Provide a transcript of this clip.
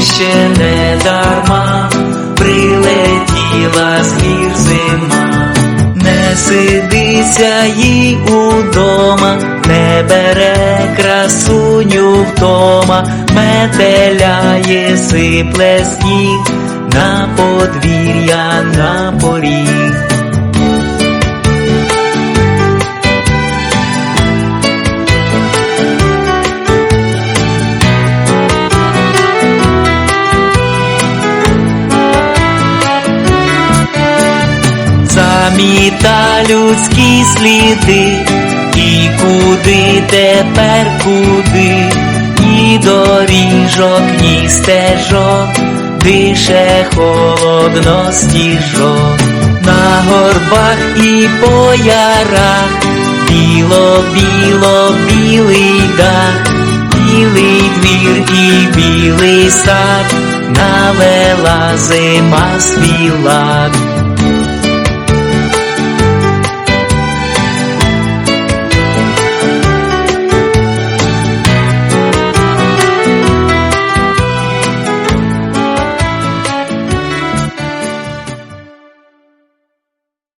ще не дарма, прилетіла з гір зима, не сидися їй удома, не бере красуню вдома, метеляє, сипле сніг на подвір'я, на поріг. Заміта людські сліди, і куди тепер куди, ні доріжок, ні стежок, дише холодно стіжок, на горбах і по ярах, біло, біло, білий дах, білий двір і білий сад, навела зима свій лад.